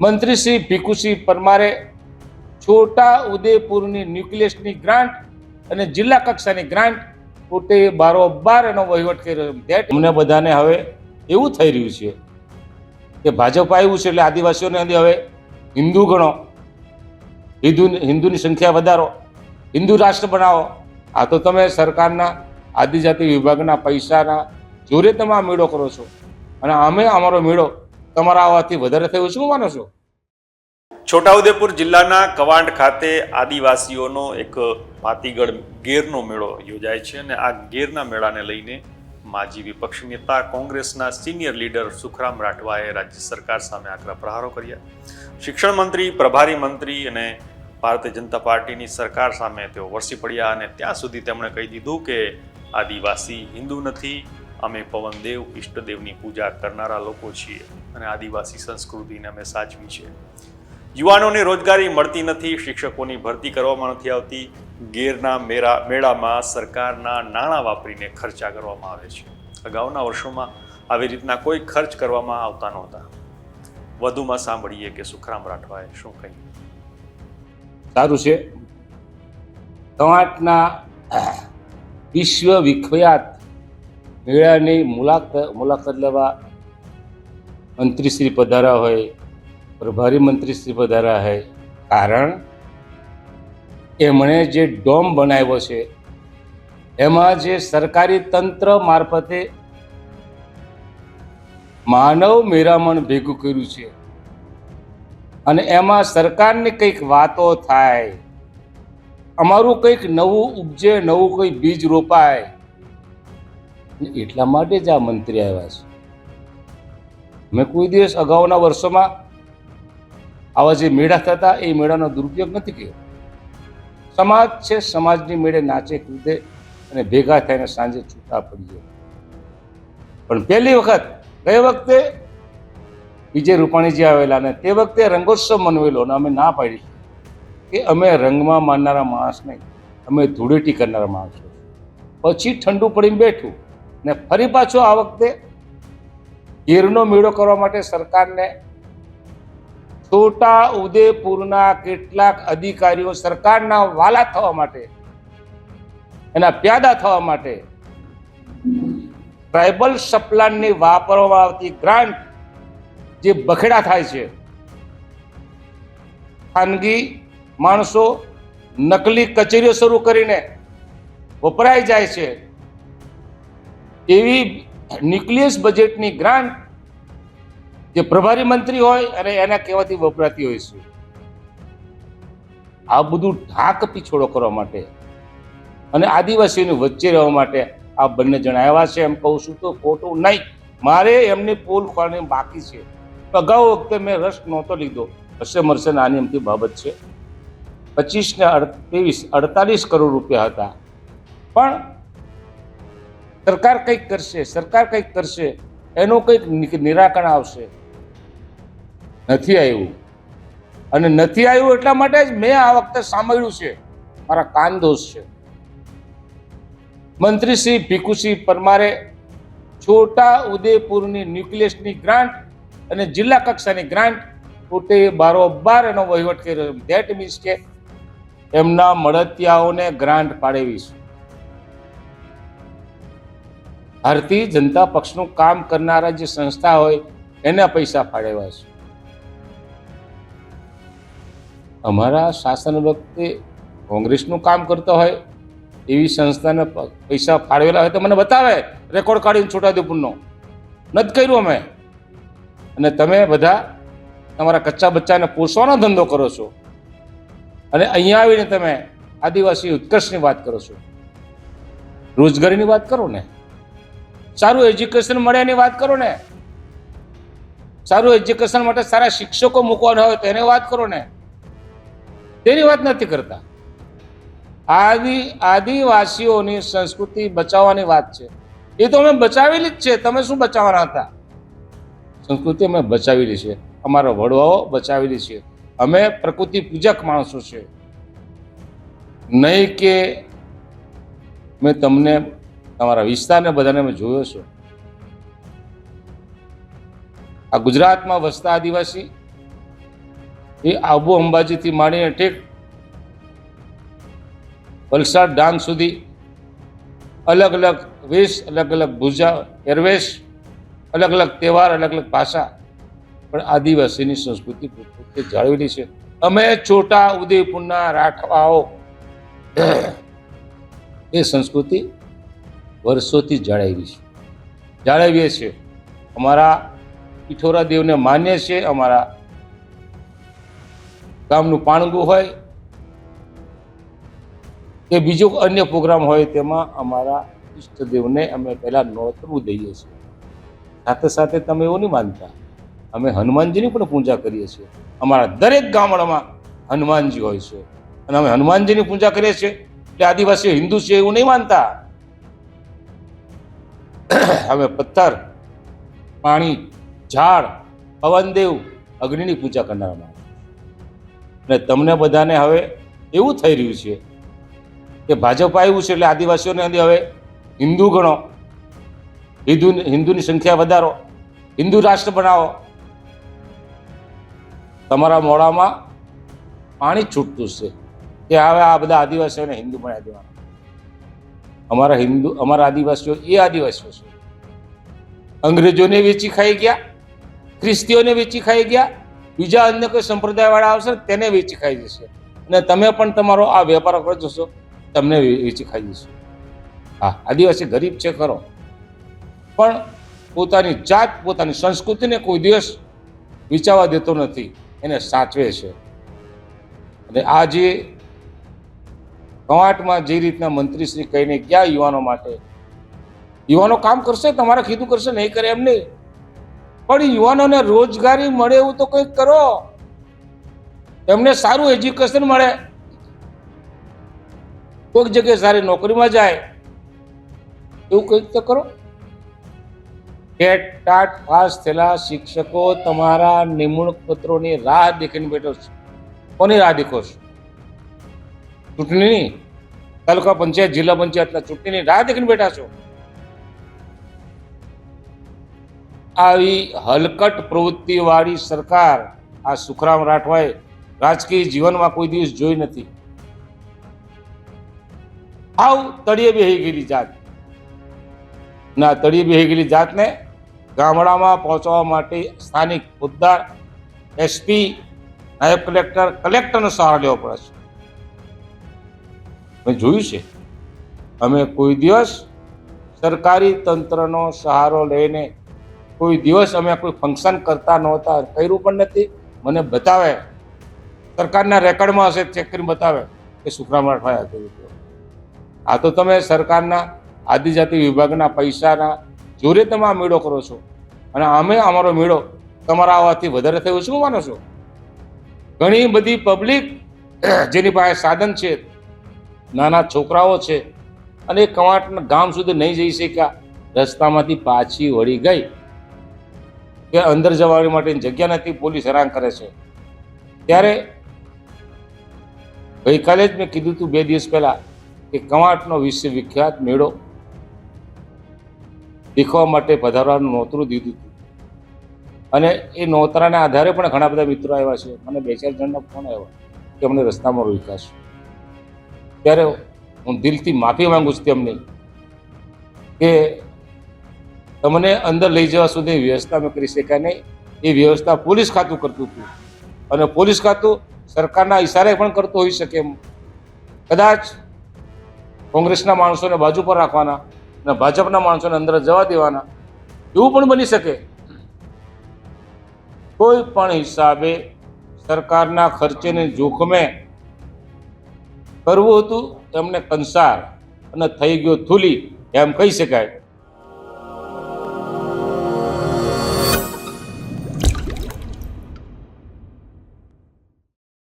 મંત્રી શ્રી ભીખુસિંહ પરમારે છોટા ઉદેપુરની ન્યુક્લિયસની ગ્રાન્ટ અને જિલ્લા કક્ષાની ગ્રાન્ટ પોતે બારોબાર એનો વહીવટ કર્યો દેટ અમને બધાને હવે એવું થઈ રહ્યું છે કે ભાજપ આવ્યું છે એટલે આદિવાસીઓને અંદર હવે હિન્દુ ગણો, હિન્દુ, હિન્દુની સંખ્યા વધારો, હિન્દુ રાષ્ટ્ર બનાવો. આ તો તમે સરકારના આદિજાતિ વિભાગના પૈસાના જોરે તમે આ મેળો કરો છો. અને અમે અમારો મેળો તમારા આવવાથી વધારે થયું શું માનો છો. છોટાઉદેપુર જિલ્લાના કવાંટ ખાતે આદિવાસીઓનો એક પાતીગઢ ગેરનો મેળો યોજાય છે અને આ ગેરના મેળાને લઈને માજી વિપક્ષ નેતા, કોંગ્રેસના સિનિયર લીડર સુખરામ રાઠવાએ રાજ્ય સરકાર સામે આકરા પ્રહારો કર્યા. શિક્ષણ મંત્રી, પ્રભારી મંત્રી અને ભારતીય જનતા પાર્ટીની સરકાર સામે તેઓ વરસી પડ્યા અને ત્યાં સુધી તેમણે કહી દીધું કે આદિવાસી હિન્દુ નથી, અમે પવનદેવ, ઈષ્ટદેવની પૂજા કરનારા લોકો છીએ. અને આદિવાસી સંસ્કૃતિને અમે સાચવી છે. યુવાનોને રોજગારી મળતી નથી, શિક્ષકોની ભરતી કરવામાં નથી આવતી. ગેરના મેળા મેળામાં સરકારના નાણાં વાપરીને ખર્ચા કરવામાં આવે છે. અગાઉના વર્ષોમાં આવી રીતના કોઈ ખર્ચ કરવામાં આવતા નહોતા. વધુમાં સાંભળીએ કે સુખરામ રાઠવાએ શું કહ્યું? સારું છે. કવાંટના વિશ્વ વિખ્યાત મેળાની મુલાકાત મુલાકાત લેવા મંત્રીશ્રી પધારા હોય, પ્રભારી મંત્રીશ્રી પધારા હોય, કારણ એમણે જે ડોમ બનાવ્યો છે, એમાં જે સરકારી તંત્ર મારફતે માનવ મેરામણ ભેગું કર્યું છે, અને એમાં સરકારની કંઈક વાતો થાય, અમારું કંઈક નવું ઉપજે નવું કંઈ બીજ રોપાય, એટલા માટે જ આ મંત્રી આવ્યા છે. મેં કોઈ દિવસ અગાઉના વર્ષોમાં આવા જે મેળા થતા એ મેળાનો દુરુપયોગ નથી કર્યો. સમાજ છે, સમાજની મેળે નાચે, કૂદે અને ભેગા થઈને સાંજે છૂટા પડીએ પણ પહેલી વખત, ગઈ વખતે વિજય રૂપાણીજી આવેલા ને તે વખતે રંગોત્સવ મનવેલો અને અમે ના પાડી કે અમે રંગમાં માનનારા માણસ નહીં, અમે ધૂળેટી કરનારા માણસો. પછી ઠંડુ પડીને બેઠું ને ફરી પાછો આ વખતે ગીરનો મેળો કરવા માટે સરકારને છોટા ઉદેપુરના કેટલાક અધિકારીઓ સરકારના વાલા થવા માટે એના પ્યાદા થવા માટે ટ્રાઇબલ સપ્લાનની વાપરવામાં આવતી ગ્રાન્ટ જે બખેડા થાય છે. ખાનગી માણસો નકલી કચેરીઓ શરૂ કરીને વપરાઈ જાય છે. એવી ન્યુક્લિયસ બજેટની ગ્રાન્ટ જે પ્રભારી મંત્રી હોય અને એના કહેવાથી વપરાતી હોય છે. આ બધું ઢાક પીછોડો કરવા માટે અને આદિવાસીઓની વચ્ચે રહેવા માટે આ બંને જણા આવ્યા છે. એમ કહું છું તો ખોટું નહીં. મારે એમની પોલ ખોલવાની બાકી છે. અગાઉ વખતે મેં રસ નહોતો લીધો. હશે મરશે નાની અમથી બાબત છે. પચીસ ને ત્રેવીસ અડતાલીસ કરોડ રૂપિયા હતા. પણ સરકાર કંઈક કરશે, સરકાર કંઈક કરશે, એનું કંઈક નિરાકરણ આવશે. નથી આવ્યું. અને નથી આવ્યું એટલા માટે જ મેં આ વખતે સાંભળ્યું છે. મારા કાન દોષ છે. મંત્રી શ્રી ભીખુસિંહ પરમારે છોટા ઉદેપુરની ન્યુક્લિયસની ગ્રાન્ટ અને જિલ્લા કક્ષાની ગ્રાન્ટ પોતે બારોબાર એનો વહીવટ કર્યો. દેટ મીન્સ કે એમના મળતિયાઓને ગ્રાન્ટ પાડેવી છે ભારતીય જનતા પક્ષનું કામ કરનારા જે સંસ્થા હોય, એના પૈસા ફાળવ્યા છે. અમારા શાસન વખતે કોંગ્રેસનું કામ કરતો હોય, એવી સંસ્થાને પૈસા ફાળવેલા હોય તો મને બતાવે, રેકોર્ડ કાઢીને છોટાઉદેપુરનો. નથી કર્યું અમે. અને તમે બધા તમારા કચ્ચા બચ્ચાને પોષવાનો ધંધો કરો છો. અને અહીંયા આવીને તમે આદિવાસી ઉત્કર્ષની વાત કરો છો. રોજગારીની વાત કરો ને? સારું એજ્યુકેશન મળે એની વાત કરો ને. સારું એજ્યુકેશન માટે સારા શિક્ષકો મૂકવાના હોય તો એની વાત કરો ને. તેની વાત નથી કરતા. આદિ, આદિવાસીઓની સંસ્કૃતિ બચાવવાની વાત છે. એ તો અમે બચાવેલી જ છે. તમે શું બચાવવાના હતા? સંસ્કૃતિ અમે બચાવેલી છે. અમારા વડવાઓ બચાવેલી છે. અમે પ્રકૃતિ પૂજક માણસો છે. નહીં કે મેં તમને તમારા વિસ્તારને બધાને અમે જોયો છો. આ ગુજરાતમાં વસતા આદિવાસી એ આબુ અંબાજીથી માંડીને ઠેક વલસાડ, ડાંગ સુધી અલગ અલગ વેશ, અલગ અલગ ભૂજા, પહેરવેશ, અલગ અલગ તહેવાર, અલગ અલગ ભાષા પણ આદિવાસીની સંસ્કૃતિ પોતે જાળવેલી છે. અમે છોટા ઉદયપુરના રાઠવાઓ, એ સંસ્કૃતિ વર્ષોથી જાળવી છે. જાળવીએ છીએ. અમારા પિઠોરા દેવને માન્ય છે અમારા ગામનું પાણગું હોય કે બીજો અન્ય પ્રોગ્રામ હોય તેમાં અમારા ઈષ્ટદેવને અમે પહેલાં નોતરવું દઈએ છીએ. સાથે સાથે તમે એવું નહીં માનતા. અમે હનુમાનજીની પણ પૂજા કરીએ છીએ. અમારા દરેક ગામડામાં હનુમાનજી હોય છે. અને અમે હનુમાનજીની પૂજા કરીએ છીએ. એટલે આદિવાસી હિન્દુ છે એવું નહીં માનતા. અમે પથ્થર, પાણી, ઝાડ પવનદેવ અગ્નિની પૂજા કરનારા અને તમને બધાને હવે એવું થઈ રહ્યું છે કે ભાજપ આવ્યું છે એટલે આદિવાસીઓને અંદર હવે હિન્દુ ગણો, હિન્દુ, હિન્દુની સંખ્યા વધારો, હિન્દુ રાષ્ટ્ર બનાવો. તમારા મોડામાં પાણી છૂટતું છે કે હવે આ બધા આદિવાસીઓને હિન્દુ બનાવી દેવાના. અમારા હિન્દુ, અમારા આદિવાસીઓ, એ આદિવાસીઓ છે. અંગ્રેજોને વેચી ખાઈ ગયા, ખ્રિસ્તીઓને વેચી ખાઈ ગયા, બીજા અન્ય કોઈ સંપ્રદાયવાળા આવશે તેને વેચી ખાઈ જશે. અને તમે પણ તમારો આ વેપાર કરો જશો, તમને વેચી ખાઈ જશે. હા, આદિવાસી ગરીબ છે ખરો. પણ પોતાની જાત, પોતાની સંસ્કૃતિને કોઈ દિવસ વિચારવા દેતો નથી. એને સાચવે છે. અને આ જે કવાંટમાં જે રીતના મંત્રીશ્રી કહીને ગયા યુવાનો માટે, યુવાનો કામ કરશે, તમારે કીધું કરશે, નહીં કરે એમ નહીં. પણ યુવાનોને રોજગારી મળે એવું તો કંઈક કરો. એમને સારું એજ્યુકેશન મળે. કોઈક જગ્યાએ સારી નોકરીમાં જાય. એવું કંઈક તો કરો. ટાટ પાસ થયેલા શિક્ષકો તમારા નિમણૂક પત્રોની રાહ દેખીને બેઠો છે. કોની રાહ દેખો છો? ચૂંટણીની? તાલુકા પંચાયત, જિલ્લા પંચાયતના ચૂંટણીની રાહ દેખીને બેઠા છો. આવી હલકટ પ્રવૃત્તિવાળી સરકાર આ સુખરામ રાઠવાએ રાજકીય જીવનમાં કોઈ દિવસ જોઈ નથી. આવ તળિયે બેહી ગયેલી જાત. ના, તળિયે બેહી ગયેલી જાતને ગામડામાં પહોંચવા માટે સ્થાનિક મુદ્દાર એસપી, નાયબ કલેક્ટર, કલેક્ટરનો સહારો લેવો પડે છે. મેં જોયું છે. અમે કોઈ દિવસ સરકારી તંત્રનો સહારો લઈને કોઈ દિવસ અમે કોઈ ફંક્શન કરતા નહોતા કર્યું પણ નથી. મને બતાવે. સરકારના રેકર્ડમાં હશે ચેક કરીને બતાવે કે સુખરામ રાઠવાએ આ તો તમે સરકારના આદિજાતિ વિભાગના પૈસાના જોરે તમે આ મેળો કરો છો. અને અમે અમારો મેળો તમારા આવવાથી વધારે થયો શું માનો છો. ઘણી બધી પબ્લિક જેની પાસે સાધન છે નાના છોકરાઓ છે અને એ કવાંટના ગામ સુધી નહીં જઈ શક્યા. રસ્તામાંથી પાછી વળી ગઈ. કે અંદર જવા માટેની જગ્યા નથી, પોલીસ હેરાન કરે છે. ત્યારે ગઈકાલે જ મેં કીધું હતું બે દિવસ પહેલા કે કવાંટનો વિશ્વ વિખ્યાત મેળો દેખવા માટે પધારવાનું નોતરું દીધું હતું અને એ નોતરાના આધારે પણ ઘણા બધા મિત્રો આવ્યા છે. મને બે ચાર જણનો ફોન આવ્યો કે અમને રસ્તામાં રોક્યા ત્યારે હું દિલથી માફી માંગુ છું તેમની કે તમને અંદર લઈ જવા સુધી વ્યવસ્થા અમે કરી શક્યા નહીં. એ વ્યવસ્થા પોલીસ ખાતું કરતું હતું. અને પોલીસ ખાતું સરકારના ઇશારે પણ કરતું હોઈ શકે એમ. કદાચ કોંગ્રેસના માણસોને બાજુ પર રાખવાના અને ભાજપના માણસોને અંદર જવા દેવાના. એવું પણ બની શકે. કોઈ પણ હિસાબે સરકારના ખર્ચેને જોખમે કરવું હતું એમને કંસાર અને થઈ ગયો થૂલી. એમ કહી શકાય.